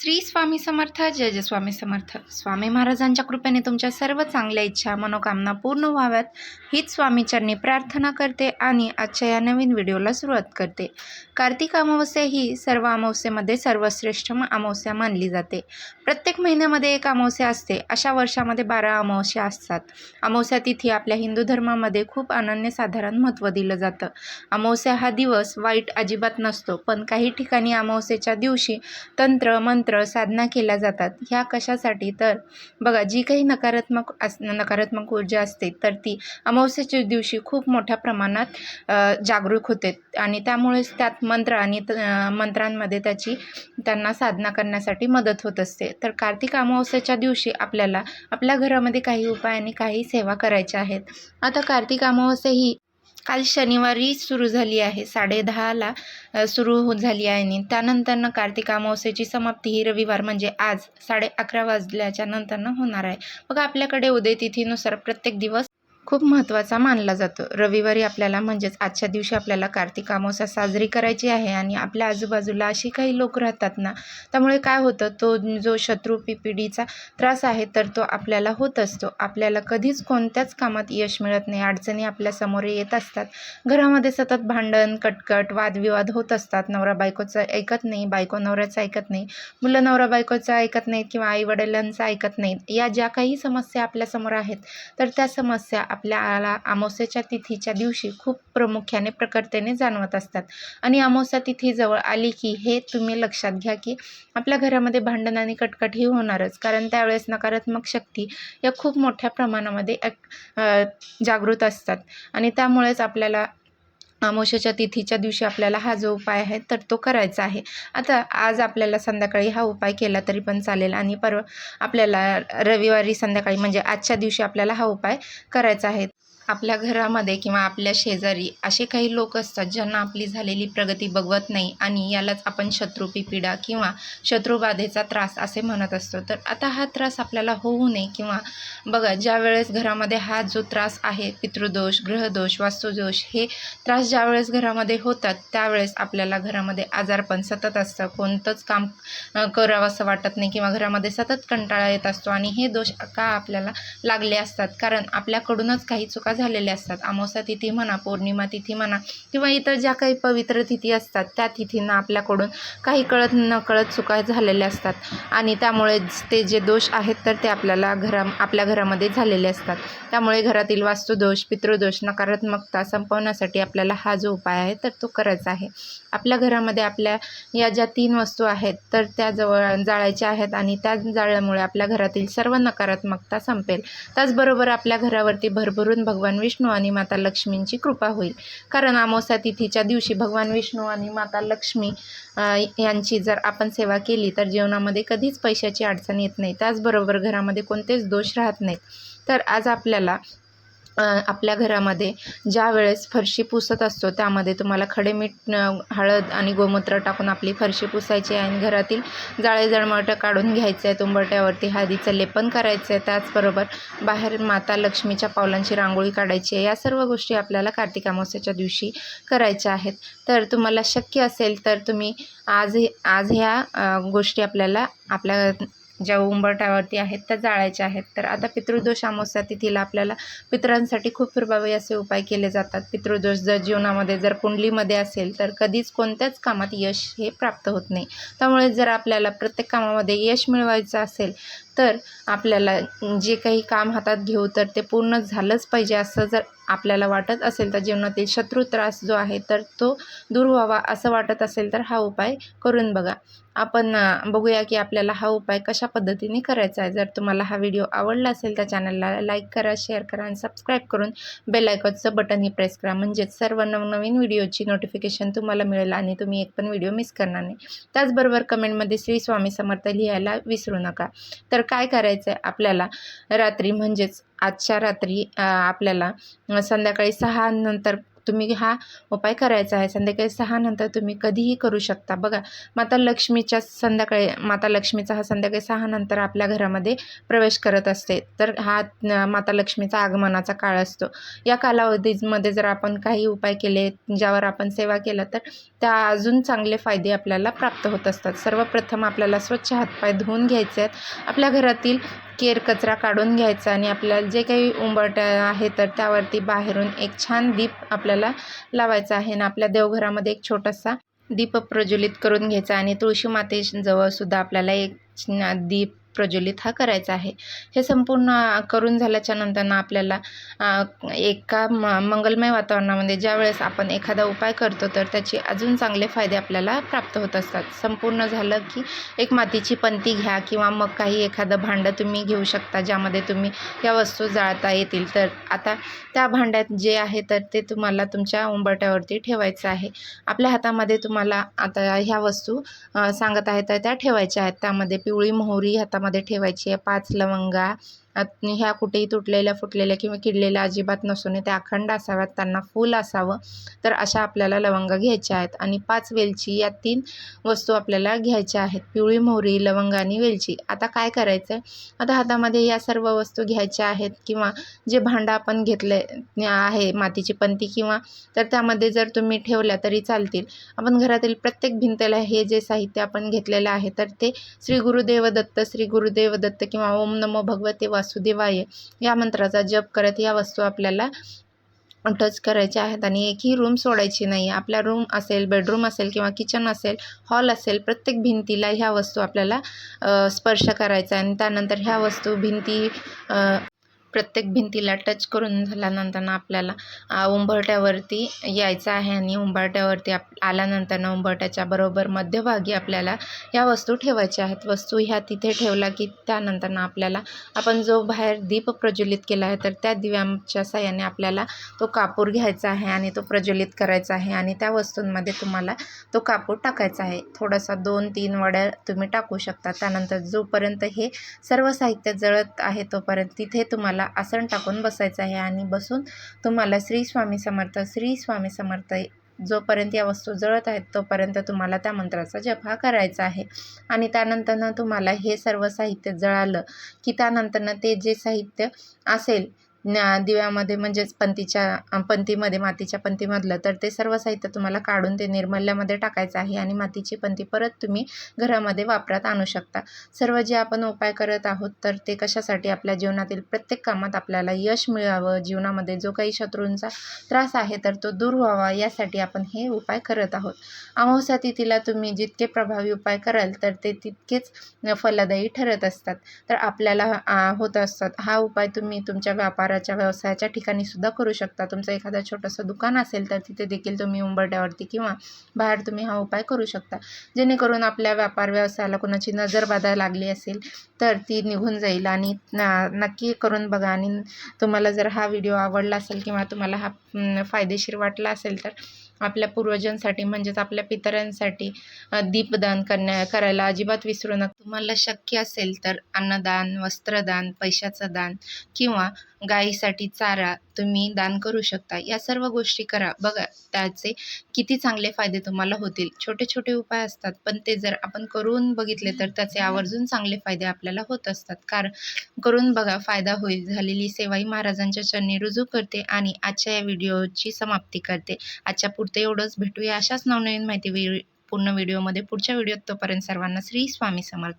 श्री स्वामी समर्थ जय जय स्वामी समर्थ. स्वामी महाराजांच्या कृपेने तुमच्या सर्व चांगल्या इच्छा मनोकामना पूर्ण व्हाव्यात. हीच स्वामीचरणी प्रार्थना करते आणि आजच्या या नवीन व्हिडिओला सुरुवात करते. कार्तिक अमावस्या ही सर्व अमावस्येमध्ये सर्वश्रेष्ठ अमावस्या मानली जाते. प्रत्येक महिन्यामध्ये एक अमावस्या असते. अशा वर्षामध्ये बारा अमावस्या असतात. अमावस्या तिथी आपल्या हिंदू धर्मामध्ये खूप अनन्यसाधारण महत्त्व दिलं जातं. अमावस्या हा दिवस वाईट अजिबात नसतो पण काही ठिकाणी अमावस्येच्या दिवशी तंत्र मंत्र साधना केल्या जातात. ह्या कशासाठी? तर बघा जी काही नकारात्मक अस नकारात्मक ऊर्जा असते तर ती अमावस्येच्या दिवशी खूप मोठ्या प्रमाणात जागरूक होते. आणि त्यामुळेच त्यात मंत्र आणि त- मंत्रांमध्ये त्याची त्यांना साधना करण्यासाठी मदत होत असते. तर कार्तिक अमावस्याच्या दिवशी आपल्याला आपल्या घरामध्ये काही उपाय आणि काही सेवा करायच्या आहेत. आता कार्तिक अमावस्या ही काल शनिवारी सुरू झाली आहे. साडे दहाला सुरू हो झाली आहे आणि त्यानंतरनं कार्तिक अमावस्याची समाप्ती ही रविवार म्हणजे आज साडे अकरा वाजल्याच्या नंतरनं होणार आहे. बघा आपल्याकडे उदय तिथीनुसार प्रत्येक दिवस खूप महत्त्वाचा मानला जातो. रविवारी आपल्याला म्हणजेच आजच्या दिवशी आपल्याला कार्तिक अमावस्या साजरी करायची आहे आणि आपल्या आजूबाजूला अशी काही लोक राहतात ना त्यामुळे काय होतं तो जो शत्रू पिपिडीचा त्रास आहे तर तो आपल्याला होत असतो. आपल्याला कधीच कोणत्याच कामात यश मिळत नाही. अडचणी आपल्यासमोर येत असतात. घरामध्ये सतत भांडण कटकट वादविवाद होत असतात. नवरा बायकोचं ऐकत नाही बायको नवऱ्याचं ऐकत नाही मुलं नवरा बायकोचं ऐकत नाहीत किंवा आईवडिलांचं ऐकत नाहीत. या ज्या काही समस्या आपल्यासमोर आहेत तर त्या समस्या आपल्याला अमावस्याच्या तिथीच्या दिवशी खूप प्रामुख्याने प्रकटतेने जाणवत असतात. आणि अमावस्या तिथी जवळ आली की हे तुम्ही लक्षात घ्या की आपल्या घरामध्ये भांडण आणि कटकट ही होणारच. कारण त्यावेळेस नकारात्मक शक्ती या खूप मोठ्या प्रमाणामध्ये जागृत असतात. आणि त्यामुळेच आपल्याला अमावश्याच्या तिथीच्या दिवशी आपल्याला हा जो उपाय आहे तर तो करायचा आहे. आता आज आपल्याला संध्याकाळी हा उपाय केला तरी पण चालेल आणि परवा आपल्याला रविवारी संध्याकाळी म्हणजे आजच्या दिवशी आपल्याला हा उपाय करायचा आहे. आपल्या घरामध्ये किंवा आपल्या शेजारी असे काही लोक असतात ज्यांना आपली झालेली प्रगती बघवत नाही आणि यालाच आपण शत्रुपी पीडा किंवा शत्रुबाधेचा त्रास असे म्हणत असतो. तर आता हा त्रास आपल्याला होऊ नये किंवा बघा ज्या वेळेस घरामध्ये हा जो त्रास आहे पितृदोष ग्रहदोष वास्तुदोष हे त्रास ज्या वेळेस घरामध्ये होतात त्यावेळेस आपल्याला घरामध्ये आजारपण सतत असतं. कोणतंच काम करावंसं वाटत नाही किंवा घरामध्ये सतत कंटाळा येत असतो आणि हे दोष का आपल्याला लागले असतात? कारण आपल्याकडूनच काही चुका झालेल्या असतात. अमावस्या तिथी म्हणा पौर्णिमा तिथी म्हणा किंवा इतर ज्या काही पवित्र तिथी असतात त्या तिथींना आपल्याकडून काही कळत नकळत चुका झालेल्या असतात. आणि त्यामुळे ते जे दोष आहेत तर ते आपल्याला घरा आपल्या घरामध्ये झालेले असतात. त्यामुळे घरातील वास्तुदोष पितृदोष नकारात्मकता संपवण्यासाठी आपल्याला हा जो उपाय आहे तर तो करायचा आहे. आपल्या घरामध्ये आपल्या या ज्या तीन वस्तू आहेत तर त्या जवळ जाळायच्या आहेत आणि त्या जाळल्यामुळे आपल्या घरातील सर्व नकारात्मकता संपेल. त्याचबरोबर आपल्या घरावरती भरभरून भगवान भगवान विष्णू आणि माता लक्ष्मींची कृपा होईल. कारण अमावस्या तिथीच्या दिवशी भगवान विष्णू आणि माता लक्ष्मी यांची जर आपण सेवा केली तर जीवनामध्ये कधीच पैशाची अडचण येत नाही. त्याचबरोबर घरामध्ये कोणतेच दोष राहत नाहीत. तर आज आपल्याला आपल्या घरामध्ये ज्या वेळेस फरशी पुसत असतो त्यामध्ये तुम्हाला खडे मीठ हळद आणि गोमूत्र टाकून आपली फरशी पुसायची आहे आणि घरातील जाळे जळमळटं काढून घ्यायचं आहे तुंबट्यावरती हळदीचं लेपन करायचं आहे. त्याचबरोबर बाहेर माता लक्ष्मीच्या पावलांची रांगोळी काढायची आहे. या सर्व गोष्टी आपल्याला कार्तिक अमावस्याच्या दिवशी करायच्या आहेत. तर तुम्हाला शक्य असेल तर तुम्ही आज हे- आज ह्या गोष्टी आपल्याला आपल्या ज्या उंबरठ्यावरती आहेत त्या जाळायच्या आहेत. तर आता पितृदोष अमावस्या तिथीला आपल्याला पितरांसाठी खूप प्रभावी असे उपाय केले जातात. पितृदोष जर जीवनामध्ये जर कुंडलीमध्ये असेल तर कधीच कोणत्याच कामात यश हे प्राप्त होत नाही. त्यामुळे जर आपल्याला प्रत्येक कामामध्ये यश मिळवायचं असेल तर आपल्याला जे काही काम हातात घेऊ तर ते पूर्ण झालंच पाहिजे असं जर आपल्याला वाटत असेल तर जीवनातील शत्रू त्रास जो आहे तर तो दूर व्हावा असं वाटत असेल तर हा उपाय करून बघा. आपण बघूया की आपल्याला हा उपाय कशा पद्धतीने करायचा आहे. जर तुम्हाला हा व्हिडिओ आवडला असेल तर चॅनलला लाईक करा शेअर करा आणि सबस्क्राईब करून बेल आयकॉनचं बटनही प्रेस करा. म्हणजेच सर्व नवनवीन व्हिडिओची नोटिफिकेशन तुम्हाला मिळेल आणि तुम्ही एक पण व्हिडिओ मिस करणार नाही. त्याचबरोबर कमेंटमध्ये श्री स्वामी समर्थ लिहायला विसरू नका. तर काय करायचं आहे आपल्याला? रात्री म्हणजेच आजच्या रात्री आपल्याला संध्याकाळी सहा नंतर तुम्ही हा उपाय करायचा आहे. संध्याकाळी सहा नंतर तुम्ही कधीही करू शकता. बघा माता लक्ष्मीच्या संध्याकाळी माता लक्ष्मीचा हा संध्याकाळी सहा नंतर आपल्या घरामध्ये प्रवेश करत असते. तर हा माता लक्ष्मीचा आगमनाचा काळ असतो. या कालावधीमध्ये जर आपण काही उपाय केले ज्यावर आपण सेवा केला तर त्या अजून चांगले फायदे आपल्याला प्राप्त होत असतात. सर्वप्रथम आपल्याला स्वच्छ हातपाय धुवून घ्यायचे आहेत. आपल्या घरातील केर कचरा काढून घ्यायचा आणि आपल्याला जे काही उंबरट्या आहे तर त्यावरती बाहेरून एक छान दीप आपल्याला लावायचा आहे. आणि आपल्या देवघरामध्ये एक छोटासा दीप प्रज्वलित करून घ्यायचा आणि तुळशी मातेजवळ सुद्धा आपल्याला एक दीप प्रज्वलित हा करायचा आहे. हे संपूर्ण करून झाल्याच्यानंतर आपल्याला एका म मंगलमय वातावरणामध्ये ज्यावेळेस आपण एखादा उपाय करतो तर त्याचे अजून चांगले फायदे आपल्याला प्राप्त होत असतात. संपूर्ण झालं की एक मातीची पंती घ्या किंवा मग काही एखादं भांडं तुम्ही घेऊ शकता ज्यामध्ये तुम्ही या वस्तू जाळता येतील. तर आता त्या भांड्यात जे आहे तर ते तुम्हाला तुमच्या उंबरट्यावरती ठेवायचं आहे. आपल्या हातामध्ये तुम्हाला आता ह्या वस्तू सांगत आहे तर त्या ठेवायच्या आहेत. त्यामध्ये पिवळी मोहरी हातामध्ये त्यामध्ये ठेवायची आहे. पाच लवंगा ह्या कुठेही तुटलेल्या फुटलेल्या किंवा किडलेल्या अजिबात नसून त्या अखंड असाव्यात त्यांना फूल असावं. तर अशा आपल्याला लवंगा घ्यायच्या आहेत. आणि पाच वेलची या तीन वस्तू आपल्याला घ्यायच्या आहेत. पिवळी मोहरी लवंग आणि वेलची. आता काय करायचं आहे आता हातामध्ये या सर्व वस्तू घ्यायच्या आहेत किंवा जे भांडं आपण घेतले आहे मातीची पंती किंवा तर त्यामध्ये जर तुम्ही ठेवल्या तरी चालतील. आपण घरातील प्रत्येक भिंतीला हे जे साहित्य आपण घेतलेलं आहे तर ते श्री गुरुदेव दत्त श्री गुरुदेव दत्त किंवा ओम नमो भगवते वासुदेवाय या मंत्राचा जप करत या वस्तू आपल्याला टच करायच्या आहेत आणि एकही रूम सोडायची नाही. आपला रूम असेल बेडरूम असेल किंवा किचन असेल हॉल असेल प्रत्येक भिंतीला ह्या वस्तू आपल्याला स्पर्श करायचा आणि त्यानंतर ह्या वस्तू भिंती प्रत्येक भिंतीला टच करून झाल्यानंतर आपल्याला अ, उंबरट्यावरती यायचं आहे आणि उंबरट्यावरती आप आल्यानंतर उंबरट्याच्या बरोबर मध्यभागी आपल्याला या वस्तू ठेवायच्या आहेत. वस्तू ह्या तिथे ठेवला की त्यानंतर आपल्याला आपण जो बाहेर दीप प्रज्वलित केला आहे तर त्या दिव्यांच्या साह्याने आपल्याला तो कापूर घ्यायचा आहे आणि तो प्रज्वलित करायचा आहे आणि त्या वस्तूंमध्ये तुम्हाला तो कापूर टाकायचा आहे. थोडासा दोन तीन वड्या तुम्ही टाकू शकता. त्यानंतर जोपर्यंत हे सर्व साहित्य जळत आहे तोपर्यंत तिथे तुम्हाला आसन टाकून बसायचं आहे आणि बसून तुम्हाला श्री स्वामी समर्थ श्री स्वामी समर्थ जोपर्यंत या वस्तू जळत आहेत तोपर्यंत तुम्हाला त्या मंत्राचा जप हा करायचा आहे. आणि त्यानंतरनं तुम्हाला हे सर्व साहित्य जळालं की त्यानंतरनं ते जे साहित्य असेल दिव्यामध्ये म्हणजेच पंतीच्या पंतीमध्ये मातीच्या पंतीमधलं तर ते सर्व साहित्य तुम्हाला काढून ते निर्मल्यामध्ये टाकायचं आहे आणि मातीची पंती परत तुम्ही घरामध्ये वापरात आणू शकता. सर्व जे आपण उपाय करत आहोत तर ते कशासाठी आपल्या जीवनातील प्रत्येक कामात आपल्याला यश मिळावं जीवनामध्ये जो काही शत्रूंचा त्रास आहे तर तो दूर व्हावा यासाठी आपण हे उपाय करत आहोत. अमावस्या तिथीला तुम्ही जितके प्रभावी उपाय कराल तर ते तितकेच फलदायी ठरत असतात. तर आपल्याला होत असतात. हा उपाय तुम्ही तुमच्या व्यापाराच्या व्यवसायाच्या ठिकाणी सुद्धा करू शकता. तुमचं एखादं छोटंसं दुकान असेल तर तिथे देखील तुम्ही उंबरट्यावरती किंवा बाहेर तुम्ही हा उपाय करू शकता. जेणेकरून आपल्या व्यापार व्यवसायाला कोणाची नजर बाधा लागली असेल तर ती निघून जाईल. आणि नक्की करून बघा. आणि तुम्हाला जर हा व्हिडिओ आवडला असेल किंवा तुम्हाला हा फायदेशीर वाटला असेल तर आपल्या पूर्वजांसाठी म्हणजेच आपल्या पितरांसाठी दीपदान करण्या करायला अजिबात विसरू नका. तुम्हाला शक्य असेल तर अन्नदान वस्त्रदान पैशाचं दान किंवा गायीसाठी चारा तुम्ही दान करू शकता. या सर्व गोष्टी करा. बघा त्याचे किती चांगले फायदे तुम्हाला होतील. छोटे छोटे उपाय असतात पण ते जर आपण करून बघितले तर त्याचे आवर्जून चांगले फायदे आपल्याला होत असतात. कारण करून बघा फायदा होईल. झालेली सेवाही महाराजांच्या चरणी रुजू करते आणि आजच्या या व्हिडिओची समाप्ती करते. आजच्या पुरते एवढंच भेटूया. अशाच नवनवीन माहिती पूर्ण व्हिडिओमध्ये पुढच्या व्हिडिओत तोपर्यंत सर्वांना श्री स्वामी समर्थ.